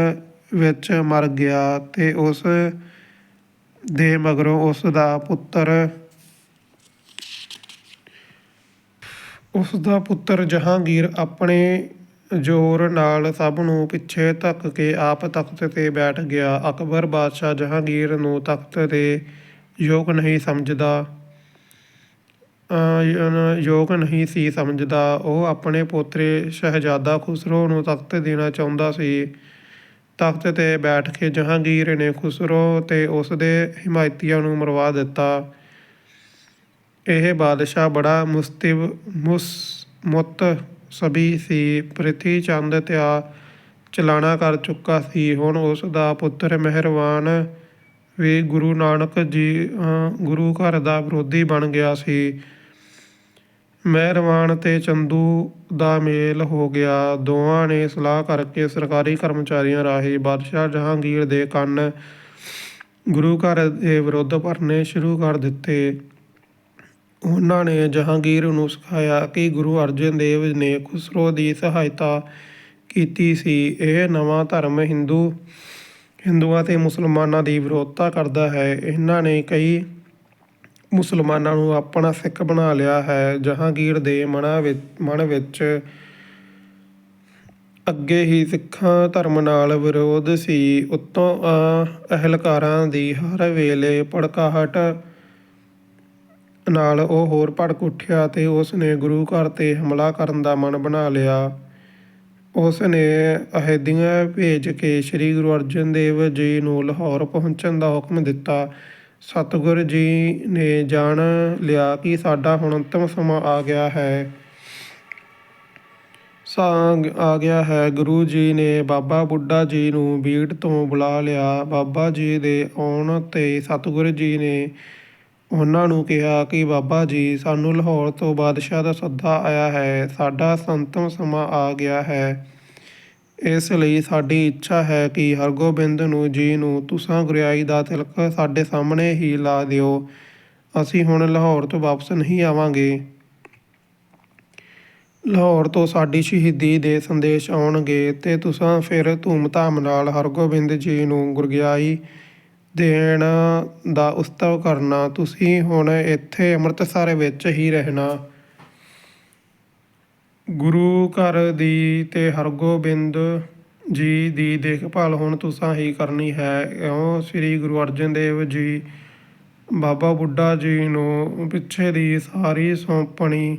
ਵਿੱਚ ਮਰ ਗਿਆ ਤੇ ਉਸ ਦੇ ਮਗਰੋਂ ਉਸ ਦਾ ਪੁੱਤਰ, ਉਸ ਦਾ ਪੁੱਤਰ ਜਹਾਂਗੀਰ ਆਪਣੇ ਜ਼ੋਰ ਨਾਲ ਸਭ ਨੂੰ ਪਿੱਛੇ ਧੱਕ ਕੇ ਆਪ ਤਖਤ ਤੇ ਬੈਠ ਗਿਆ। ਅਕਬਰ ਬਾਦਸ਼ਾਹ ਜਹਾਂਗੀਰ ਨੂੰ ਤਖਤ ਦੇ ਯੋਗ ਨਹੀਂ ਸਮਝਦਾ ਯੋਗ ਨਹੀਂ ਸੀ ਸਮਝਦਾ। ਉਹ ਆਪਣੇ ਪੋਤਰੇ ਸ਼ਹਿਜ਼ਾਦਾ ਖੁਸਰੋ ਨੂੰ ਤਖਤ ਦੇਣਾ ਚਾਹੁੰਦਾ ਸੀ। ਤਖਤ ਤੇ ਬੈਠ ਕੇ ਜਹਾਂਗੀਰ ਨੇ ਖੁਸਰੋ ਤੇ ਉਸ ਦੇ ਹਿਮਾਇਤੀਆਂ ਨੂੰ ਮਰਵਾ ਦਿੱਤਾ। ਇਹ ਬਾਦਸ਼ਾਹ ਬੜਾ ਮੁਸਤਿਬ ਮੁਸ, ਮੁੱਤ ਸਭੀ ਸੀ। ਪ੍ਰਿਥੀ ਚੰਦ ਤਿਆ ਚਲਾਣਾ ਕਰ ਚੁੱਕਾ ਸੀ। ਹੁਣ ਉਸ ਦਾ ਪੁੱਤਰ ਮਿਹਰਵਾਨ ਵੀ ਗੁਰੂ ਨਾਨਕ ਜੀ ਗੁਰੂ ਘਰ ਦਾ ਵਿਰੋਧੀ ਬਣ ਗਿਆ ਸੀ। ਮਹਿਰਵਾਨ ਤੇ ਚੰਦੂ ਦਾ ਮੇਲ ਹੋ ਗਿਆ। ਦੋਵਾਂ ਨੇ ਸਲਾਹ ਕਰਕੇ ਸਰਕਾਰੀ ਕਰਮਚਾਰੀਆਂ ਰਾਹੀਂ ਬਾਦਸ਼ਾਹ ਜਹਾਂਗੀਰ ਦੇ ਕੰਨ ਗੁਰੂ ਘਰ ਦੇ ਵਿਰੁੱਧ ਭਰਨੇ ਸ਼ੁਰੂ ਕਰ ਦਿੱਤੇ। ਉਹਨਾਂ ਨੇ ਜਹਾਂਗੀਰ ਨੂੰ ਸਿਖਾਇਆ ਕਿ ਗੁਰੂ ਅਰਜਨ ਦੇਵ ਨੇ ਖੁਸਰੋ ਦੀ ਸਹਾਇਤਾ ਕੀਤੀ ਸੀ। ਇਹ ਨਵਾਂ ਧਰਮ ਹਿੰਦੂ, ਹਿੰਦੂਆਂ ਤੇ ਮੁਸਲਮਾਨਾਂ ਦੀ ਵਿਰੋਧਤਾ ਕਰਦਾ ਹੈ। ਇਹਨਾਂ ਨੇ ਕਈ ਮੁਸਲਮਾਨਾਂ ਨੂੰ ਆਪਣਾ ਸਿੱਖ ਬਣਾ ਲਿਆ ਹੈ। ਜਹਾਂਗੀਰ ਦੇ ਮਨਾਂ ਵਿੱਚ, ਮਨ ਵਿੱਚ ਅੱਗੇ ਹੀ ਸਿੱਖਾਂ ਧਰਮ ਨਾਲ ਵਿਰੋਧ ਸੀ। ਉੱਤੋਂ ਆ ਅਹਿਲਕਾਰਾਂ ਦੀ ਹਰ ਵੇਲੇ ਭੜਕਾਹਟ ਨਾਲ ਉਹ ਹੋਰ ਭੜਕ ਉੱਠਿਆ ਤੇ ਉਸ ਨੇ ਗੁਰੂ ਘਰ ਤੇ ਹਮਲਾ ਕਰਨ ਦਾ ਮਨ ਬਣਾ ਲਿਆ। ਉਸ ਨੇ ਅਹਿਦੀਆਂ ਭੇਜ ਕੇ ਸ੍ਰੀ ਗੁਰੂ ਅਰਜਨ ਦੇਵ ਜੀ ਨੂੰ ਲਾਹੌਰ ਪਹੁੰਚਣ ਦਾ ਹੁਕਮ ਦਿੱਤਾ। ਸਤਿਗੁਰ ਜੀ ਨੇ ਜਾਣ ਲਿਆ ਕਿ ਸਾਡਾ ਹੁਣ ਅੰਤਮ ਸਮਾਂ ਆ ਗਿਆ ਹੈ। ਸਾਂਗ ਆ ਗਿਆ ਹੈ। ਗੁਰੂ ਜੀ ਨੇ ਬਾਬਾ ਬੁੱਢਾ ਜੀ ਨੂੰ ਬੀੜ ਤੋਂ ਬੁਲਾ ਲਿਆ। ਬਾਬਾ ਜੀ ਦੇ ਆਉਣ ਤੇ ਸਤਿਗੁਰ ਜੀ ਨੇ ਉਹਨਾਂ ਨੂੰ ਕਿਹਾ ਕਿ ਬਾਬਾ ਜੀ, ਸਾਨੂੰ ਲਾਹੌਰ ਤੋਂ ਬਾਦਸ਼ਾਹ ਦਾ ਸੱਦਾ ਆਇਆ ਹੈ। ਸਾਡਾ ਸੰਤਮ ਸਮਾਂ ਆ ਗਿਆ ਹੈ। ਇਸ ਲਈ ਸਾਡੀ ਇੱਛਾ ਹੈ ਕਿ ਹਰਗੋਬਿੰਦ ਨੂੰ, ਜੀ ਨੂੰ ਤੁਸਾਂ ਗੁਰਿਆਈ ਦਾ ਤਿਲਕ ਸਾਡੇ ਸਾਹਮਣੇ ਹੀ ਲਾ ਦਿਓ। ਅਸੀਂ ਹੁਣ ਲਾਹੌਰ ਤੋਂ ਵਾਪਸ ਨਹੀਂ ਆਵਾਂਗੇ। ਲਾਹੌਰ ਤੋਂ ਸਾਡੀ ਸ਼ਹੀਦੀ ਦੇ ਸੰਦੇਸ਼ ਆਉਣਗੇ ਤੇ ਤੁਸਾਂ ਫਿਰ ਧੂਮ-ਧਾਮ ਨਾਲ ਹਰਗੋਬਿੰਦ ਜੀ ਨੂੰ ਗੁਰਗਿਆਈ ਦੇਣ ਦਾ ਉਤਸਵ ਕਰਨਾ, ਤੁਸੀਂ ਹੁਣ ਇੱਥੇ ਅੰਮ੍ਰਿਤਸਰ ਵਿੱਚ ਹੀ ਰਹਿਣਾ। ਗੁਰੂ ਘਰ ਦੀ ਤੇ ਹਰਗੋਬਿੰਦ ਜੀ ਦੀ ਦੇਖਭਾਲ ਹੁਣ ਤੁਸਾਂ ਹੀ ਕਰਨੀ ਹੈ। ਇਉਂ ਸ੍ਰੀ ਗੁਰੂ ਅਰਜਨ ਦੇਵ ਜੀ, ਬਾਬਾ ਬੁੱਢਾ ਜੀ ਨੂੰ ਪਿੱਛੇ ਦੀ ਸਾਰੀ ਸੌਂਪਣੀ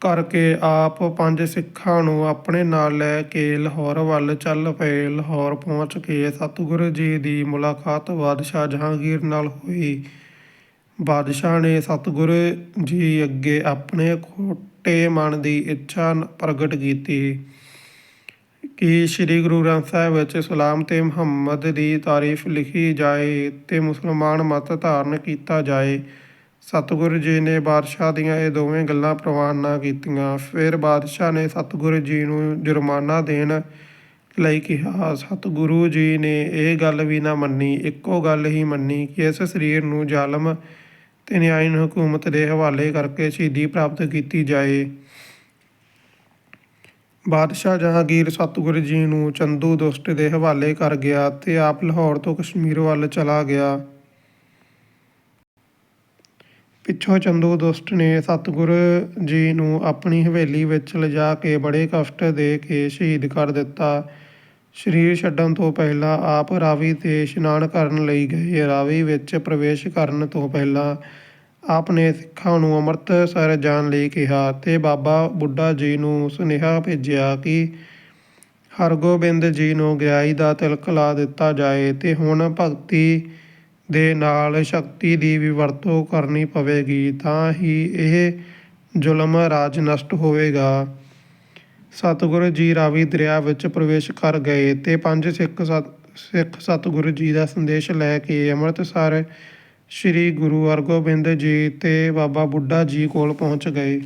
ਕਰਕੇ ਆਪ ਪੰਜ ਸਿੱਖਾਂ ਨੂੰ ਆਪਣੇ ਨਾਲ ਲੈ ਕੇ ਲਾਹੌਰ ਵੱਲ ਚੱਲ ਪਏ। ਲਾਹੌਰ ਪਹੁੰਚ ਕੇ ਸਤਿਗੁਰੂ ਜੀ ਦੀ ਮੁਲਾਕਾਤ ਬਾਦਸ਼ਾਹ ਜਹਾਂਗੀਰ ਨਾਲ ਹੋਈ। ਬਾਦਸ਼ਾਹ ਨੇ ਸਤਿਗੁਰੂ ਜੀ ਅੱਗੇ ਆਪਣੇ ਖੋਟੇ ਮਨ ਦੀ ਇੱਛਾ ਪ੍ਰਗਟ ਕੀਤੀ ਕਿ ਸ੍ਰੀ ਗੁਰੂ ਗ੍ਰੰਥ ਸਾਹਿਬ ਵਿੱਚ ਇਸਲਾਮ ਤੇ ਮੁਹੰਮਦ ਦੀ ਤਾਰੀਫ ਲਿਖੀ ਜਾਏ ਤੇ ਮੁਸਲਮਾਨ ਮਤ ਧਾਰਨ ਕੀਤਾ ਜਾਏ। ਸਤਿਗੁਰੂ ਜੀ ਨੇ ਬਾਦਸ਼ਾਹ ਦੀਆਂ ਇਹ ਦੋਵੇਂ ਗੱਲਾਂ ਪ੍ਰਵਾਨ ਨਾ ਕੀਤੀਆਂ। ਫਿਰ ਬਾਦਸ਼ਾਹ ਨੇ ਸਤਿਗੁਰੂ ਜੀ ਨੂੰ ਜੁਰਮਾਨਾ ਦੇਣ ਲਈ ਕਿਹਾ। ਸਤਿਗੁਰੂ ਜੀ ਨੇ ਇਹ ਗੱਲ ਵੀ ਨਾ ਮੰਨੀ, ਇੱਕੋ ਗੱਲ ਹੀ ਮੰਨੀ ਕਿ ਇਸ ਸਰੀਰ ਨੂੰ ਜ਼ਾਲਮ ਤੇ ਨਿਆਇਨ ਹਕੂਮਤ ਦੇ ਹਵਾਲੇ ਕਰਕੇ ਸ਼ਹੀਦੀ ਪ੍ਰਾਪਤ ਕੀਤੀ ਜਾਏ। ਬਾਦਸ਼ਾਹ ਜਹਾਂਗੀਰ ਸਤਿਗੁਰੂ ਜੀ ਨੂੰ ਚੰਦੂ ਦੁਸ਼ਟ ਦੇ ਹਵਾਲੇ ਕਰ ਗਿਆ ਤੇ ਆਪ ਲਾਹੌਰ ਤੋਂ ਕਸ਼ਮੀਰ ਵੱਲ ਚਲਾ ਗਿਆ। ਪਿੱਛੋਂ ਚੰਦੂ ਦੁਸ਼ਟ ਨੇ ਸਤਿਗੁਰੂ ਜੀ ਨੂੰ ਆਪਣੀ ਹਵੇਲੀ ਵਿੱਚ ਲਿਜਾ ਕੇ ਬੜੇ ਕਸ਼ਟ ਦੇ ਕੇ ਸ਼ਹੀਦ ਕਰ ਦਿੱਤਾ। ਸਰੀਰ ਛੱਡਣ ਤੋਂ ਪਹਿਲਾਂ ਆਪ ਰਾਵੀ ਤੇ ਇਸ਼ਨਾਨ ਕਰਨ ਲਈ ਗਏ। ਰਾਵੀ ਵਿੱਚ ਪ੍ਰਵੇਸ਼ ਕਰਨ ਤੋਂ ਪਹਿਲਾਂ ਆਪ ਨੇ ਸਿੱਖਾਂ ਨੂੰ ਅੰਮ੍ਰਿਤਸਰ ਜਾਣ ਲਈ ਕਿਹਾ ਤੇ ਬਾਬਾ ਬੁੱਢਾ ਜੀ ਨੂੰ ਸੁਨੇਹਾ ਭੇਜਿਆ ਕਿ ਹਰਗੋਬਿੰਦ ਜੀ ਨੂੰ ਗਿਆਈ ਦਾ ਤਿਲਕ ਲਾ ਦਿੱਤਾ ਜਾਏ ਤੇ ਹੁਣ ਭਗਤੀ ਦੇ ਨਾਲ ਸ਼ਕਤੀ ਦੀ ਵੀ ਵਰਤੋਂ ਕਰਨੀ ਪਵੇਗੀ, ਤਾਂ ਹੀ ਇਹ ਜ਼ੁਲਮ ਰਾਜ ਨਸ਼ਟ ਹੋਵੇਗਾ। ਸਤਿਗੁਰੂ ਜੀ ਰਾਵੀ ਦਰਿਆ ਵਿੱਚ ਪ੍ਰਵੇਸ਼ ਕਰ ਗਏ ਤੇ ਪੰਜ ਸਿੱਖ ਸਤ- ਸਿੱਖ ਸਤਿਗੁਰੂ ਜੀ ਦਾ ਸੰਦੇਸ਼ ਲੈ ਕੇ ਅੰਮ੍ਰਿਤਸਰ ਸ੍ਰੀ ਗੁਰੂ ਹਰਗੋਬਿੰਦ ਜੀ ਤੇ ਬਾਬਾ ਬੁੱਢਾ ਜੀ ਕੋਲ ਪਹੁੰਚ ਗਏ।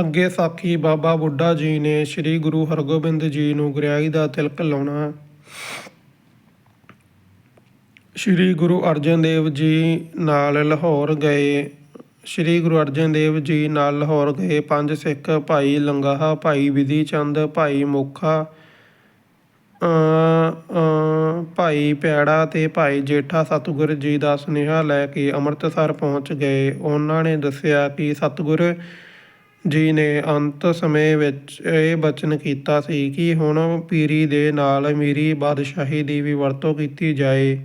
ਅੱਗੇ ਸਾਖੀ ਬਾਬਾ ਬੁੱਢਾ ਜੀ ਨੇ ਸ੍ਰੀ ਗੁਰੂ ਹਰਗੋਬਿੰਦ ਜੀ ਨੂੰ ਗੁਰਿਆਈ ਦਾ ਤਿਲਕ ਲਾਉਣਾ। ਸ੍ਰੀ ਗੁਰੂ ਅਰਜਨ ਦੇਵ ਜੀ ਨਾਲ ਲਾਹੌਰ ਗਏ। ਸ੍ਰੀ ਗੁਰੂ ਅਰਜਨ ਦੇਵ ਜੀ ਨਾਲ ਲਾਹੌਰ ਗਏ। ਪੰਜ ਸਿੱਖ ਭਾਈ ਲੰਗਾਹਾ ਭਾਈ ਵਿਧੀ ਚੰਦ ਭਾਈ ਮੋਖਾ ਅ, ਅ, ਭਾਈ ਪਿਆੜਾ ਤੇ ਭਾਈ ਜੇਠਾ ਸਤਿਗੁਰ ਜੀ ਦਾ ਸੁਨੇਹਾ ਲੈ ਕੇ ਅੰਮ੍ਰਿਤਸਰ ਪਹੁੰਚ ਗਏ। ਉਹਨਾਂ ਨੇ ਦੱਸਿਆ ਕਿ ਸਤਿਗੁਰ ਜੀ ਨੇ ਅੰਤ ਸਮੇਂ ਵਿੱਚ ਇਹ ਬਚਨ ਕੀਤਾ ਸੀ ਕਿ ਹੁਣ ਪੀਰੀ ਦੇ ਨਾਲ ਮੇਰੀ ਬਾਦਸ਼ਾਹੀ ਦੀ ਵੀ ਵਰਤੋਂ ਕੀਤੀ ਜਾਏ।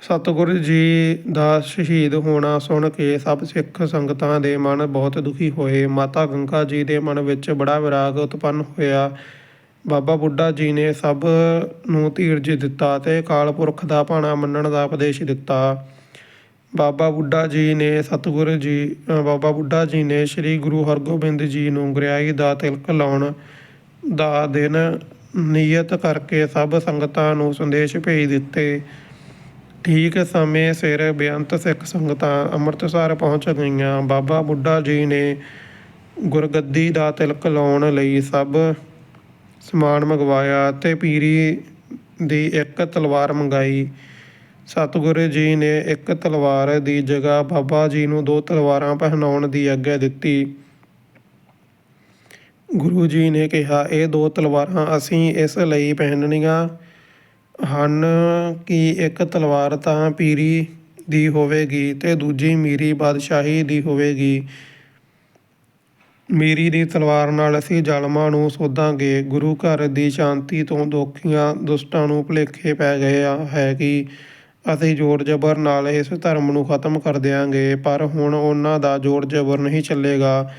ਸਤਿਗੁਰੂ ਜੀ ਦਾ ਸ਼ਹੀਦ ਹੋਣਾ ਸੁਣ ਕੇ ਸਭ ਸਿੱਖ ਸੰਗਤਾਂ ਦੇ ਮਨ ਬਹੁਤ ਦੁਖੀ ਹੋਏ। ਮਾਤਾ ਗੰਗਾ ਜੀ ਦੇ ਮਨ ਵਿੱਚ ਬੜਾ ਵਿਰਾਗ ਉਤਪੰਨ ਹੋਇਆ। ਬਾਬਾ ਬੁੱਢਾ ਜੀ ਨੇ ਸਭ ਨੂੰ ਧੀਰਜ ਦਿੱਤਾ ਤੇ ਅਕਾਲ ਪੁਰਖ ਦਾ ਭਾਣਾ ਮੰਨਣ ਦਾ ਉਪਦੇਸ਼ ਦਿੱਤਾ। ਬਾਬਾ ਬੁੱਢਾ ਜੀ ਨੇ ਸਤਿਗੁਰ ਜੀ ਬਾਬਾ ਬੁੱਢਾ ਜੀ ਨੇ ਸ੍ਰੀ ਗੁਰੂ ਹਰਗੋਬਿੰਦ ਜੀ ਨੂੰ ਗੁਰਿਆਈ ਦਾ ਤਿਲਕ ਲਾਉਣ ਦਾ ਦਿਨ ਨਿਯਤ ਕਰਕੇ ਸਭ ਸੰਗਤਾਂ ਨੂੰ ਸੰਦੇਸ਼ ਭੇਜ ਦਿੱਤੇ। ਠੀਕ ਸਮੇਂ ਸਿਰ ਬੇਅੰਤ ਸਿੱਖ ਸੰਗਤਾਂ ਅੰਮ੍ਰਿਤਸਰ ਪਹੁੰਚ ਗਈਆਂ। ਬਾਬਾ ਬੁੱਢਾ ਜੀ ਨੇ ਗੁਰਗੱਦੀ ਦਾ ਤਿਲਕ ਲਾਉਣ ਲਈ ਸਭ ਸਮਾਨ ਮੰਗਵਾਇਆ ਤੇ ਪੀਰੀ ਦੀ ਇੱਕ ਤਲਵਾਰ ਮੰਗਾਈ। ਸਤਿਗੁਰੂ ਜੀ ਨੇ ਇੱਕ ਤਲਵਾਰ ਦੀ ਜਗ੍ਹਾ ਬਾਬਾ ਜੀ ਨੂੰ ਦੋ ਤਲਵਾਰਾਂ ਪਹਿਨਾਉਣ ਦੀ ਆਗਿਆ ਦਿੱਤੀ। ਗੁਰੂ ਜੀ ਨੇ ਕਿਹਾ, ਇਹ ਦੋ ਤਲਵਾਰਾਂ ਅਸੀਂ ਇਸ ਲਈ ਪਹਿਨਣੀਆਂ ਹਨ ਕਿ ਇੱਕ ਤਲਵਾਰ ਤਾਂ ਪੀਰੀ ਦੀ ਹੋਵੇਗੀ ਤੇ ਦੂਜੀ ਮੀਰੀ ਬਾਦਸ਼ਾਹੀ ਦੀ ਹੋਵੇਗੀ। ਮੀਰੀ ਦੀ ਤਲਵਾਰ ਨਾਲ ਅਸੀਂ ਜ਼ਾਲਮਾਂ ਨੂੰ ਸੋਧਾਂਗੇ। ਗੁਰੂ ਘਰ ਦੀ ਸ਼ਾਂਤੀ ਤੋਂ ਦੋਖੀਆਂ ਦੁਸ਼ਟਾਂ ਨੂੰ ਭੁਲੇਖੇ ਪੈ ਗਏ ਹੈ ਕਿ ਅਸੀਂ ਜ਼ੋਰ ਜ਼ਬਰ ਨਾਲ ਇਸ ਧਰਮ ਨੂੰ ਖਤਮ ਕਰ ਦਿਆਂਗੇ, ਪਰ ਹੁਣ ਉਹਨਾਂ ਦਾ ਜ਼ੋਰ ਜ਼ਬਰ ਨਹੀਂ ਚੱਲੇਗਾ।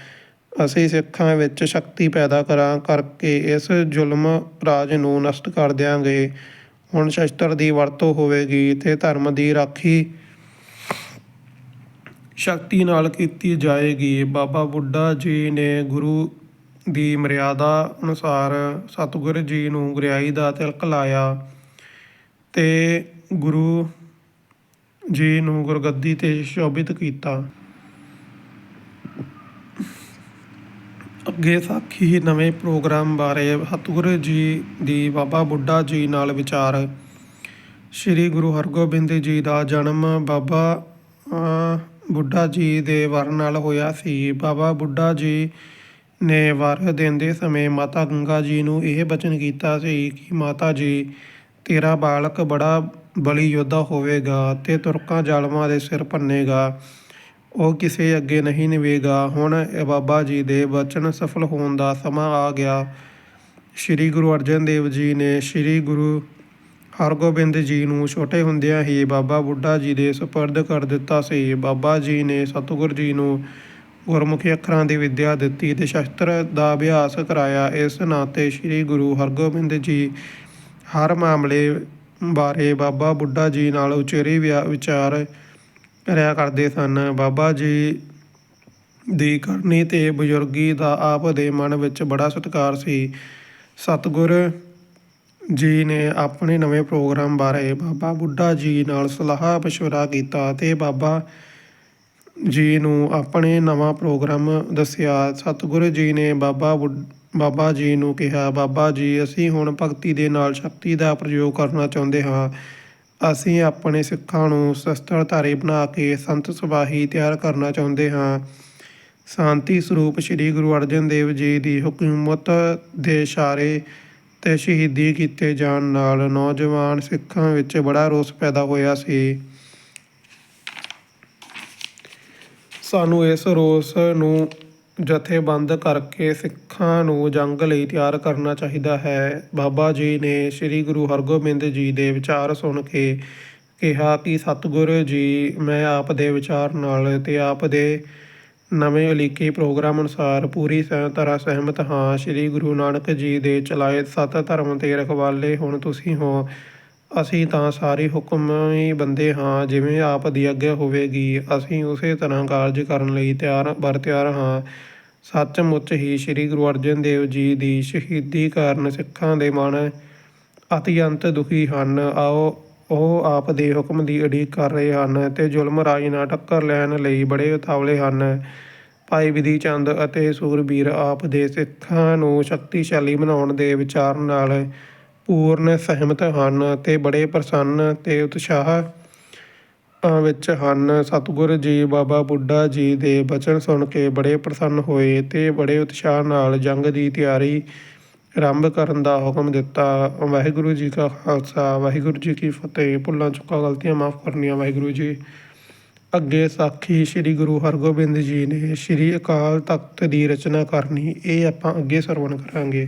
ਅਸੀਂ ਸਿੱਖਾਂ ਵਿੱਚ ਸ਼ਕਤੀ ਪੈਦਾ ਕਰਾਂ, ਕਰਕੇ ਇਸ ਜ਼ੁਲਮ ਰਾਜ ਨੂੰ ਨਸ਼ਟ ਕਰ ਦਿਆਂਗੇ। ਹੁਣ ਸ਼ਸਤਰ ਦੀ ਵਰਤੋਂ ਹੋਵੇਗੀ ਤੇ ਧਰਮ ਦੀ ਰਾਖੀ ਸ਼ਕਤੀ ਨਾਲ ਕੀਤੀ ਜਾਏਗੀ। ਬਾਬਾ ਬੁੱਢਾ ਜੀ ਨੇ ਗੁਰੂ ਦੀ ਮਰਿਆਦਾ ਅਨੁਸਾਰ ਸਤਿਗੁਰੂ ਜੀ ਨੂੰ ਗੁਰਿਆਈ ਦਾ ਤਿਲਕ ਲਾਇਆ ਤੇ ਗੁਰੂ ਜੀ ਨੂੰ ਗੁਰਗੱਦੀ ਤੇ ਸ਼ੋਭਿਤ ਕੀਤਾ। ਅੱਗੇ ਸਾਖੀ ਨਵੇਂ ਪ੍ਰੋਗਰਾਮ ਬਾਰੇ ਸਤਿਗੁਰੂ ਜੀ ਦੀ ਬਾਬਾ ਬੁੱਢਾ ਜੀ ਨਾਲ ਵਿਚਾਰ। ਸ੍ਰੀ ਗੁਰੂ ਹਰਗੋਬਿੰਦ ਜੀ ਦਾ ਜਨਮ ਬਾਬਾ ਅ, ਬੁੱਢਾ ਜੀ ਦੇ ਵਰ ਨਾਲ ਹੋਇਆ ਸੀ। ਬਾਬਾ ਬੁੱਢਾ ਜੀ ਨੇ ਵਰ ਦਿੰਦੇ ਸਮੇਂ ਮਾਤਾ ਗੰਗਾ ਜੀ ਨੂੰ ਇਹ ਬਚਨ ਕੀਤਾ ਸੀ ਕਿ ਮਾਤਾ ਜੀ ਤੇਰਾ ਬਾਲਕ ਬੜਾ ਬਲੀ ਯੋਧਾ ਹੋਵੇਗਾ ਤੇ ਤੁਰਕਾਂ ਜ਼ਾਲਮਾਂ ਦੇ ਸਿਰ ਭੰਨੇਗਾ, ਉਹ ਕਿਸੇ ਅੱਗੇ ਨਹੀਂ ਨਿਵੇਗਾ। ਹੁਣ ਬਾਬਾ ਜੀ ਦੇ ਬਚਨ ਸਫਲ ਹੋਣ ਦਾ ਸਮਾਂ ਆ ਗਿਆ। ਸ੍ਰੀ ਗੁਰੂ ਅਰਜਨ ਦੇਵ ਜੀ ਨੇ ਸ੍ਰੀ ਗੁਰੂ ਹਰਗੋਬਿੰਦ ਜੀ ਨੂੰ ਛੋਟੇ ਹੁੰਦਿਆਂ ਹੀ ਬਾਬਾ ਬੁੱਢਾ ਜੀ ਦੇ ਸਪਰਦ ਕਰ ਦਿੱਤਾ ਸੀ। ਬਾਬਾ ਜੀ ਨੇ ਸਤਿਗੁਰ ਜੀ ਨੂੰ ਗੁਰਮੁਖੀ ਅੱਖਰਾਂ ਦੀ ਵਿੱਦਿਆ ਦਿੱਤੀ ਤੇ ਸ਼ਸਤਰ ਦਾ ਅਭਿਆਸ ਕਰਾਇਆ। ਇਸ ਨਾਤੇ ਸ੍ਰੀ ਗੁਰੂ ਹਰਗੋਬਿੰਦ ਜੀ ਹਰ ਮਾਮਲੇ ਬਾਰੇ ਬਾਬਾ ਬੁੱਢਾ ਜੀ ਨਾਲ ਉਚੇਰੇ ਵਿਆ- ਵਿਚਾਰ ਕਰਿਆ ਕਰਦੇ ਸਨ ਬਾਬਾ ਜੀ ਦੀ ਕਰਨੀ ਤੇ ਬਜ਼ੁਰਗੀ ਦਾ ਆਪ ਦੇ ਮਨ ਵਿੱਚ ਬੜਾ ਸਤਿਕਾਰ ਸੀ ਸਤਿਗੁਰ ਜੀ ਨੇ ਆਪਣੇ ਨਵੇਂ ਪ੍ਰੋਗਰਾਮ ਬਾਰੇ ਬਾਬਾ ਬੁੱਢਾ ਜੀ ਨਾਲ ਸਲਾਹ مشورہ ਕੀਤਾ ਤੇ ਬਾਬਾ ਜੀ ਨੂੰ ਆਪਣੇ ਨਵਾਂ ਪ੍ਰੋਗਰਾਮ ਦੱਸਿਆ ਸਤਿਗੁਰੂ ਜੀ ਨੇ ਬਾਬਾ ਬੁੱਢ- ਬਾਬਾ ਜੀ ਨੂੰ ਕਿਹਾ, ਬਾਬਾ ਜੀ, ਅਸੀਂ ਹੁਣ ਭਗਤੀ ਦੇ ਨਾਲ ਸ਼ਕਤੀ ਦਾ ਪ੍ਰਯੋਗ ਕਰਨਾ ਚਾਹੁੰਦੇ ਹਾਂ। ਅਸੀਂ ਆਪਣੇ ਸਿੱਖਾਂ ਨੂੰ ਸ਼ਸਤਰਧਾਰੀ ਬਣਾ ਕੇ ਸੰਤ ਸਵਾਹੀ ਤਿਆਰ ਕਰਨਾ ਚਾਹੁੰਦੇ ਹਾਂ। ਸ਼ਾਂਤੀ ਸਰੂਪ ਸ੍ਰੀ ਗੁਰੂ ਅਰਜਨ ਦੇਵ ਜੀ ਦੀ ਹਕੂਮਤ ਦੇ ਇਸ਼ਾਰੇ ਤੇ ਸ਼ਹੀਦੀ ਕੀਤੇ ਜਾਣ ਨਾਲ ਨੌਜਵਾਨ ਸਿੱਖਾਂ ਵਿੱਚ ਬੜਾ ਰੋਸ ਪੈਦਾ ਹੋਇਆ ਸੀ। ਸਾਨੂੰ ਇਸ ਰੋਸ ਨੂੰ ਜਥੇਬੰਦ ਕਰਕੇ ਸਿੱਖਾਂ ਨੂੰ ਜੰਗ ਲਈ ਤਿਆਰ ਕਰਨਾ ਚਾਹੀਦਾ ਹੈ। ਬਾਬਾ ਜੀ ਨੇ ਸ੍ਰੀ ਗੁਰੂ ਹਰਗੋਬਿੰਦ ਜੀ ਦੇ ਵਿਚਾਰ ਸੁਣ ਕੇ ਕਿਹਾ ਕਿ, ਸਤਿਗੁਰ ਜੀ, ਮੈਂ ਆਪ ਦੇ ਵਿਚਾਰ ਨਾਲ ਤੇ ਆਪ ਦੇ ਨਵੇਂ ਉਲੀਕੇ ਪ੍ਰੋਗਰਾਮ ਅਨੁਸਾਰ ਪੂਰੀ ਸਹਿ, ਤਰ੍ਹਾਂ ਸਹਿਮਤ ਹਾਂ। ਸ੍ਰੀ ਗੁਰੂ ਨਾਨਕ ਜੀ ਦੇ ਚਲਾਏ ਸਤ ਧਰਮ ਦੇ ਰਖਵਾਲੇ ਹੁਣ ਤੁਸੀਂ ਹੋ। ਅਸੀਂ ਤਾਂ ਸਾਰੇ ਹੁਕਮੀ ਬੰਦੇ ਹਾਂ, ਜਿਵੇਂ ਆਪ ਦੀ ਆਗਿਆ ਹੋਵੇਗੀ। ਅਸੀਂ ਉਸੇ ਤਰ੍ਹਾਂ ਕਾਰਜ ਕਰਨ ਲਈ ਤਿਆਰ ਬਰ ਤਿਆਰ ਹਾਂ। ਸੱਚਮੁੱਚ ਹੀ ਸ੍ਰੀ ਗੁਰੂ ਅਰਜਨ ਦੇਵ ਜੀ ਦੀ ਸ਼ਹੀਦੀ ਕਾਰਨ ਸਿੱਖਾਂ ਦੇ ਮਨ ਅਤਿਅੰਤ ਦੁਖੀ ਹਨ। ਆਓ, ਉਹ ਆਪ ਦੇ ਹੁਕਮ ਦੀ ਉਡੀਕ ਕਰ ਰਹੇ ਹਨ ਤੇ ਜ਼ੁਲਮ ਰਾਜ ਨਾਲ ਟੱਕਰ ਲੈਣ ਲਈ ਬੜੇ ਉਤਾਵਲੇ ਹਨ। ਭਾਈ ਵਿਧੀ ਚੰਦ ਅਤੇ ਸੂਰਬੀਰ ਆਪ ਦੇ ਸਿੱਖਾਂ ਨੂੰ ਸ਼ਕਤੀਸ਼ਾਲੀ ਬਣਾਉਣ ਦੇ ਵਿਚਾਰ ਨਾਲ ਪੂਰਨ ਸਹਿਮਤ ਹਨ ਤੇ ਬੜੇ ਪ੍ਰਸੰਨ ਤੇ ਉਤਸ਼ਾਹ ਵਿੱਚ ਹਨ। ਸਤਿਗੁਰ ਜੀ, ਬਾਬਾ ਬੁੱਢਾ ਜੀ ਦੇ ਬਚਨ ਸੁਣ ਕੇ ਬੜੇ ਪ੍ਰਸੰਨ ਹੋਏ ਤੇ ਬੜੇ ਉਤਸ਼ਾਹ ਨਾਲ ਜੰਗ ਦੀ ਤਿਆਰੀ ਆਰੰਭ ਕਰਨ ਦਾ ਹੁਕਮ ਦਿੱਤਾ। ਵਾਹਿਗੁਰੂ ਜੀ ਕਾ ਖਾਲਸਾ, ਵਾਹਿਗੁਰੂ ਜੀ ਕੀ ਫਤਿਹ। ਭੁੱਲਾਂ ਚੁੱਕਾ ਗਲਤੀਆਂ ਮਾਫ ਕਰਨੀਆਂ, ਵਾਹਿਗੁਰੂ ਜੀ। ਅੱਗੇ ਸਾਖੀ ਸ੍ਰੀ ਗੁਰੂ ਹਰਗੋਬਿੰਦ ਜੀ ਨੇ ਸ੍ਰੀ ਅਕਾਲ ਤਖਤ ਦੀ ਰਚਨਾ ਕਰਨੀ, ਇਹ ਆਪਾਂ ਅੱਗੇ ਸਰਵਣ ਕਰਾਂਗੇ।